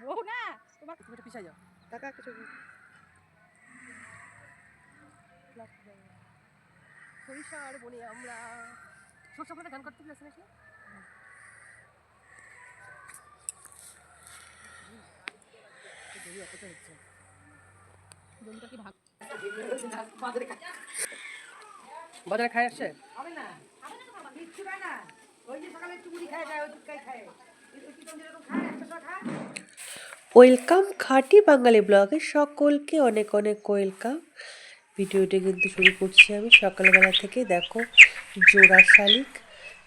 বউ না? তোমার তুমি পিছিয়ে যাও। কাকা কিছু সরিষার বনে আমরা সরষা ফুলে গান করতে পেরেছি নাকি? হচ্ছে জমিটা কি ভাগ বাজারে খাই আসছে? হবে না। কিচ্ছু খায় না। ওই যে সকালে একটু মুড়ি খায় যায় ওই দুধটাই খায় খায়। একটা খায়? ওয়েলকাম খাঁটি বাঙালি ব্লগে সকলকে অনেক অনেক ওয়েলকাম ভিডিওটি কিন্তু শুরু করছি আমি। সকালবেলা থেকে দেখো জোড়া শালিক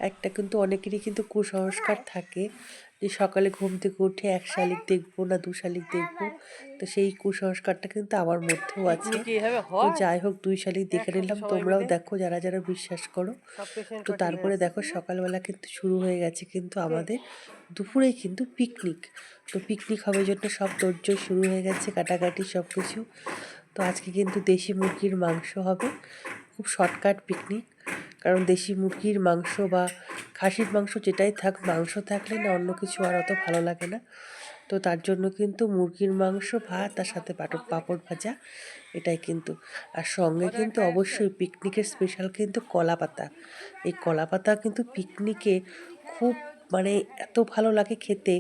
একটা কিন্তু অনেকেরই কিন্তু কুসংস্কার থাকে। যে সকালে ঘুম থেকে উঠে এক শালিক দেখব না দু শালিক দেখব তো সেই কুসংস্কারটা কিন্তু আমার মধ্যেও আছে। তো যাই হোক দুই শালিক দেখে নিলাম তোমরাও দেখো যারা যারা বিশ্বাস করো। তো তারপরে দেখো সকালবেলা কিন্তু শুরু হয়ে গেছে কিন্তু আমাদের দুপুরেই কিন্তু পিকনিক তো পিকনিক হবে জন্য সব তোড়জোড় শুরু হয়ে গেছে কাটাকাটি সব কিছু তো আজকে কিন্তু দেশি মুরগির মাংস হবে খুব শর্টকাট পিকনিক কারণ দেশি মুরগির মাংস বা খাসির মাংস যেটাই থাক, মাংস থাকলে না অন্য কিছু আর অত ভালো লাগে না। তো তার জন্য কিন্তু মুরগির মাংস, ভাত তার সাথে পাটক পাঁপড় ভাজা এটাই কিন্তু। আর সঙ্গে কিন্তু অবশ্যই পিকনিকের স্পেশাল কিন্তু কলা পাতা এই কলা পাতা কিন্তু পিকনিকে খুব মানে এত ভালো লাগে খেতে।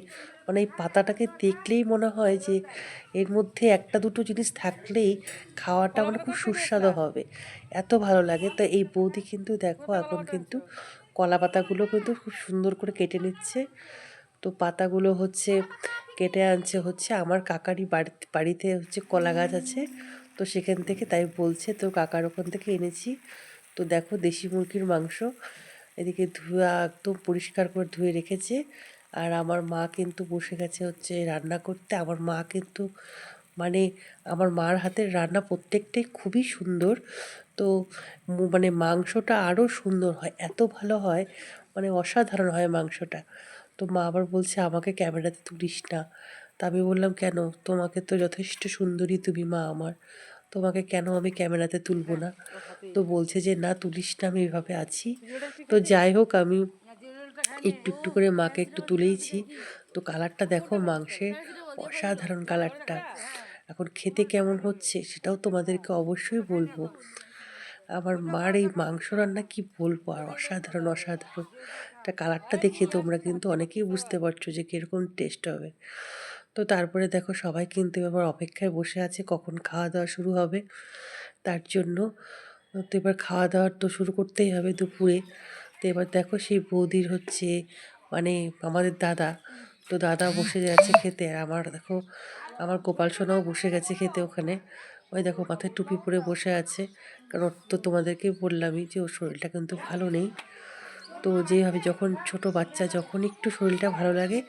মানে এই পাতাটাকে দেখলেই মনে হয় যে এর মধ্যে একটা দুটো জিনিস থাকলেই খাওয়াটা মানে খুব সুস্বাদু হবে। এত ভালো লাগে। তো এই বৌদি কিন্তু দেখো, এখন কিন্তু কলা পাতাগুলো কিন্তু খুব সুন্দর করে কেটে নিচ্ছে। তো পাতাগুলো হচ্ছে, কেটে আনছে হচ্ছে আমার কাকারই বাড়িতে বাড়িতে হচ্ছে কলা গাছ আছে। তো সেখান থেকে তাই বলছে, তো কাকার ওখান থেকে এনেছি। তো দেখো দেশি মুরগির মাংস, এদিকে ধুয়া একদম পরিষ্কার করে ধুয়ে রেখেছে। আর আমার মা কিন্তু বসে গেছে হচ্ছে রান্না করতে। আমার মা কিন্তু মানে আমার মার হাতের রান্না প্রত্যেকটাই খুবই সুন্দর। তো মানে মাংসটা আরও সুন্দর হয় এত ভালো হয় মানে অসাধারণ হয় মাংসটা। তো মা আবার বলছে আমাকে ক্যামেরাতে তুলিস না। তা আমি বললাম কেন? তোমাকে তো যথেষ্ট সুন্দরী তুমি মা আমার। তোমাকে কেন আমি ক্যামেরাতে তুলবো না? তো বলছে যে না তুলিস না আমি এভাবে আছি। তো যাই হোক আমি একটু একটু করে মাকে একটু তুলেইছি। তো কালারটা দেখো মাংসের অসাধারণ কালারটা। এখন খেতে কেমন হচ্ছে সেটাও তোমাদেরকে অবশ্যই বলব। আমার মার এই মাংস রান্না কি বলব আর অসাধারণ অসাধারণ। তা কালারটা দেখে তোমরা কিন্তু অনেকেই বুঝতে পারছ যে কীরকম টেস্ট হবে। তো তারপরে দেখো সবাই কিন্তু এবার অপেক্ষায় বসে আছে কখন খাওয়া দাওয়া শুরু হবে। তার জন্য তো এবার খাওয়া দাওয়ার তো শুরু করতেই হবে দুপুরে। তো এবার দেখো সেই বৌদির হচ্ছে মানে আমাদের দাদা। তো দাদা বসে যাচ্ছে খেতে আর আমার দেখো, আমার গোপাল সোনাও বসে গেছে খেতে ওখানে। ওই দেখো মাথায় টুপি পরে বসে আছে। কারণ তো তোমাদেরকে বললামই যে ওর শরীরটা কিন্তু ভালো নেই। তো যেভাবে যখন ছোট বাচ্চা যখন একটু শরীরটা ভালো লাগে,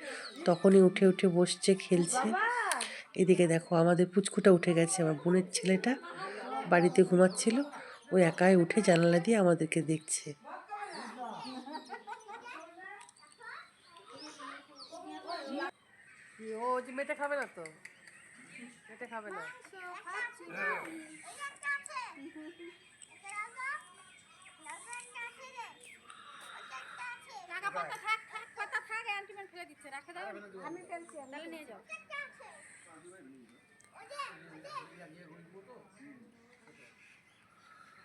তখনই উঠে উঠে বসছে, খেলছে। এদিকে দেখো আমাদের পুচকুটা উঠে গেছে, আমার বোনের ছেলেটা বাড়িতে ঘুমাচ্ছিল। ও একাই উঠে জানালা দিয়ে আমাদেরকে দেখছে। কি? ও যে মেটে খাবে না তো? মেটে খাবে না? টাকা পাতা থাক থাক পাতা থাক অ্যান্টিমেন্ট ফেলে দিচ্ছে। রাখে দাও। আমি নিয়ে যাও।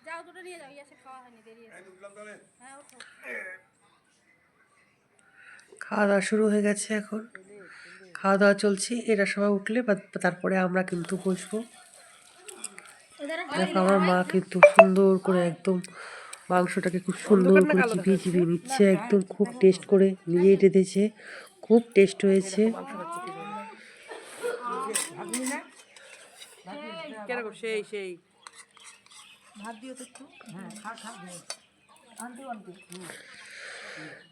যাও দুটো নিয়ে যাও। ইয়াসে খাওয়া হয়নি দেরি হ্যাঁ ওঠো। খাওয়া দাওয়া শুরু হয়ে গেছে এখন। খাওয়া দাওয়া চলছে এরা সবাই উঠলে বা তারপরে আমরা কিন্তু বসবো। দেখো আমার মা কিন্তু সুন্দর করে একদম মাংসটাকে খুব সুন্দর করে চিবিয়ে চিবিয়ে নিচ্ছে একদম খুব টেস্ট করে নিজে রেঁধেছে খুব টেস্ট হয়েছে। সেই সেই। ভাত দিও তো একটু। হ্যাঁ খা খা। আনতে আনতে।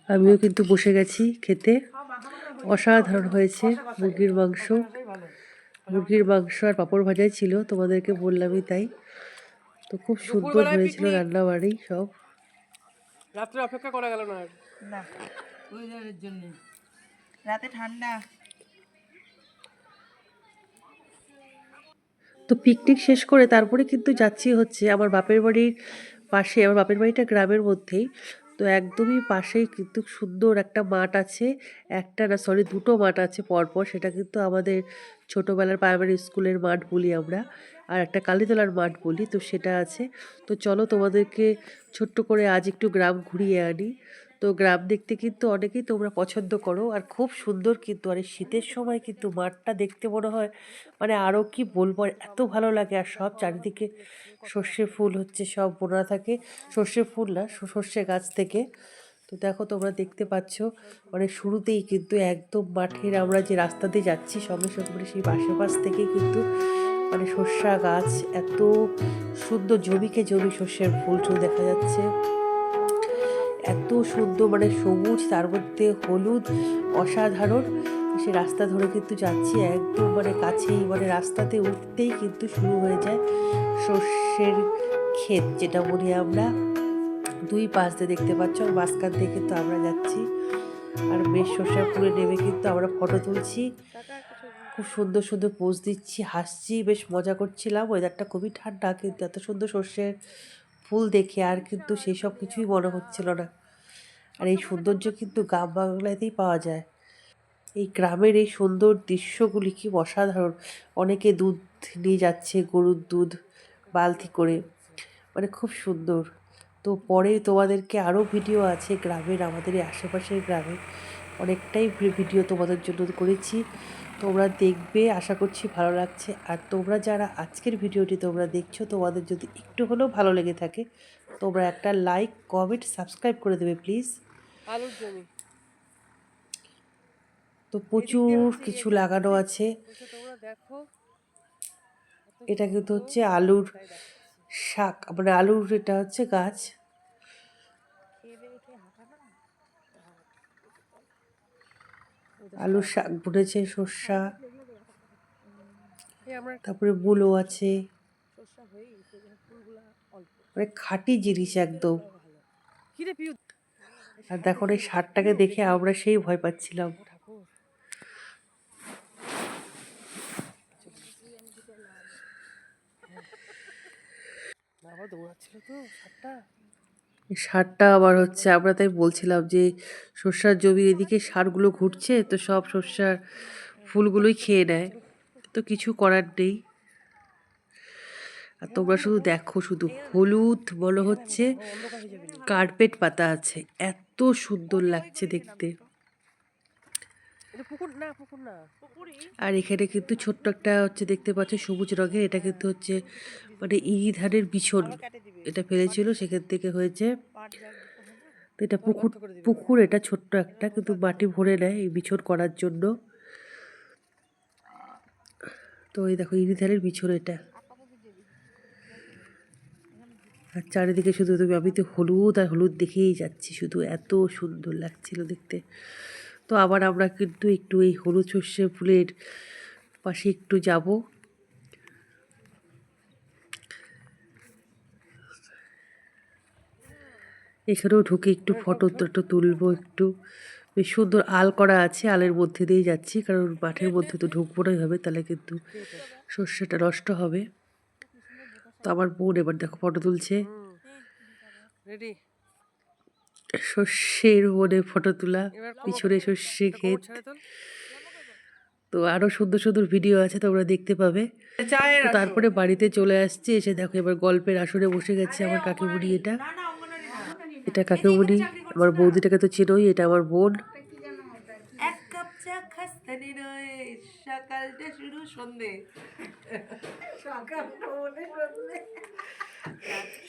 আমিও কিন্তু বসে গেছি খেতে। অসাধারণ হয়েছে মুরগির মাংস। মুরগির মাংস আর পাঁপড় ভাজাই ছিল তোমাদেরকে বললামই তাই। তো খুব সুন্দর হয়েছিল। রান্না বাড়ি সব। রাত্রে অপেক্ষা করা গেল না আর? না ওয়েদারের জন্য। রাতে ঠান্ডা। তো পিকনিক শেষ করে তারপরে কিন্তু যাচ্ছি হচ্ছে আমার বাপের বাড়ির পাশে আমার বাপের বাড়িটা গ্রামের মধ্যেই। তো একদমই পাশেই কিন্তু সুন্দর একটা মাঠ আছে। একটা না সরি দুটো মাঠ আছে পরপর। সেটা কিন্তু আমাদের ছোটোবেলার প্রাইমারি স্কুলের মাঠ বলি আমরা। আর একটা কালীতলার মাঠ বলি, তো সেটা আছে। তো চলো তোমাদেরকে ছোট্ট করে আজ একটু গ্রাম ঘুরিয়ে আনি। তো গ্রাম দেখতে কিন্তু অনেকেই তোমরা পছন্দ করো আর খুব সুন্দর কিন্তু। আর শীতের সময় কিন্তু মাঠটা দেখতে মনে হয় মানে আরও কি বলব এত ভালো লাগে। আর সব চারিদিকে সর্ষে ফুল হচ্ছে, সব বোনা থাকে। সর্ষে ফুল না সর্ষে গাছ থেকে। তো দেখো তোমরা দেখতে পাচ্ছ মানে শুরুতেই কিন্তু একদম মাঠের আমরা যে রাস্তা দিয়ে যাচ্ছি, সঙ্গে সঙ্গে সেই আশেপাশ থেকে কিন্তু মানে সর্ষা গাছ, এত সুন্দর জমিকে জমি সর্ষের ফুল দেখা যাচ্ছে। এত সুন্দর মানে সবুজ, তার মধ্যে হলুদ, অসাধারণ। সে রাস্তা ধরে কিন্তু যাচ্ছি, একদম মানে কাছেই মানে রাস্তাতে উঠতেই কিন্তু শুরু হয়ে যায় সর্ষের ক্ষেত, যেটা বলি আমরা। দুই পাশ দিয়ে দেখতে পাচ্ছ, আর মাঝখান দিয়ে কিন্তু আমরা যাচ্ছি। আর বেশ সর্ষের ফুলে নেমে কিন্তু আমরা ফটো তুলছি। খুব সুন্দর সুন্দর পোজ দিচ্ছি, হাসছি, বেশ মজা করছিলাম। ওয়েদারটা খুবই ঠান্ডা, কিন্তু এত সুন্দর সর্ষের ফুল দেখে আর কিন্তু সেই সব কিছুই মনে হচ্ছিল না। আর এই সৌন্দর্য কিন্তু গ্রাম বাংলাতেই পাওয়া যায়। এই গ্রামের এই সুন্দর দৃশ্যগুলি কি অসাধারণ। অনেকে দুধ নিয়ে যাচ্ছে, গরুর দুধ, বালতি করে। মানে খুব সুন্দর। তো পরে তোমাদেরকে আরও ভিডিও আছে গ্রামের, আমাদের এই আশেপাশের গ্রামে। অনেকটাই ভিডিও তোমাদের জন্য করেছি। তোমরা দেখবে আশা করছি ভালো লাগছে। আর তোমরা যারা আজকের ভিডিওটি তোমরা দেখছ তোমাদের যদি একটু হলেও ভালো লেগে থাকে তোমরা একটা লাইক কমেন্ট সাবস্ক্রাইব করে দেবে প্লিজ আলুর জমি। তো প্রচুর কিছু লাগানো আছে। এটা কিন্তু হচ্ছে আলুর শাক মানে আলুর এটা হচ্ছে গাছ। আলুর শাক বুনেছে শস্যা তারপরে বুলো আছে। মানে খাঁটি জিনিস একদম। আর দেখো এই সারটাকে দেখে আমরা সেই ভয় পাচ্ছিলাম। আবার দৌড়াচ্ছিল তো এই সারটা আবার হচ্ছে, আমরা তাই বলছিলাম যে শস্যার জমির এদিকে সারগুলো ঘুরছে, তো সব শস্যার ফুলগুলোই খেয়ে নেয়। তো কিছু করার নেই। আর তোমরা শুধু দেখো, শুধু হলুদ বলো হচ্ছে, কার্পেট পাতা আছে, এত সুন্দর লাগছে দেখতে এটা পুকুর না পুকুর না পুকুরই আর এখানে কিন্তু ছোট্ট একটা হচ্ছে দেখতে পাচ্ছ সবুজ রঙের এটা কিন্তু হচ্ছে মানে ইরি ধানের বিছন এটা ফেলেছিল সেখান থেকে হয়েছে। তো এটা পুকুর পুকুর এটা ছোট্ট একটা কিন্তু মাটি ভরে নেয় এই বিছন করার জন্য। তো এই দেখো ইরি ধানের বিছন এটা। আর চারিদিকে শুধু তুমি আমি তো হলুদ আর হলুদ দেখেই যাচ্ছি শুধু এত সুন্দর লাগছিল দেখতে। তো আবার আমরা কিন্তু একটু এই হলুদ সর্ষে ফুলের পাশে একটু যাব। এখানেও ঢুকে একটু ফটো টটো তুলবো একটু। বেশ সুন্দর আল করা আছে, আলের মধ্যে দিয়ে যাচ্ছি, কারণ মাঠের মধ্যে তো ঢুকবো নাই হবে, তাহলে কিন্তু সর্ষেটা নষ্ট হবে। তো আমার বোন এবার দেখো ফটো তুলছে। রেডি। সর্ষের বনে ফটো তোলা পিছনে শস্যে ক্ষেত। তো আরও সুন্দর সুন্দর ভিডিও আছে তোমরা দেখতে পাবে। তারপরে বাড়িতে চলে আসছি এসে দেখো এবার গল্পের আসরে বসে গেছে আমার কাকিমুনি এটা। এটা কাকিমুনি আমার বৌদিটাকে তো চেনোই এটা আমার বোন। খাস্তানি নয় সকালটা শুরু সন্ধে। সকালটা বলে সন্ধে।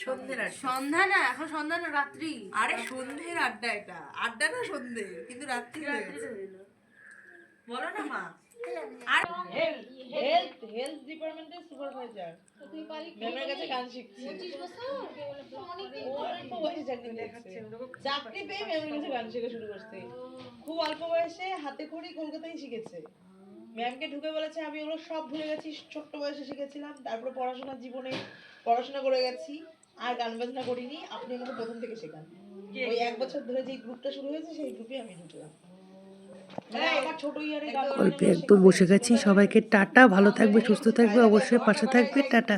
সন্ধ্যের আড্ডা সন্ধ্যা না এখন সন্ধ্যা না রাত্রি। আরে সন্ধ্যের আড্ডা এটা। আড্ডা না সন্ধে কিন্তু রাত্রি রাত্রি বলো না মা। আর হেলথ হেলথ ডিপার্টমেন্টের সুপারভাইজার ম্যামের কাছে গান শিখছি। অল্প বয়সে চাকরি পেয়ে ম্যামের কাছে গান শেখা শুরু করছে। খুব অল্প বয়সে হাতে খড়ি কলকাতায় শিখেছে। ম্যামকে ঢুকে বলেছে আমি ওগুলো সব ভুলে গেছি ছোট্ট বয়সে শিখেছিলাম। তারপরে পড়াশোনার জীবনে পড়াশোনা করে গেছি। আর গান বাজনা করিনি। আপনি আমাকে প্রথম থেকে শেখান। ওই এক বছর ধরে যে গ্রুপটা শুরু হয়েছে সেই গ্রুপে আমি ঢুকলাম। গল্পে একদম বসে গেছি। সবাইকে টাটা ভালো থাকবে সুস্থ থাকবে অবশ্যই পাশে থাকবে টাটা।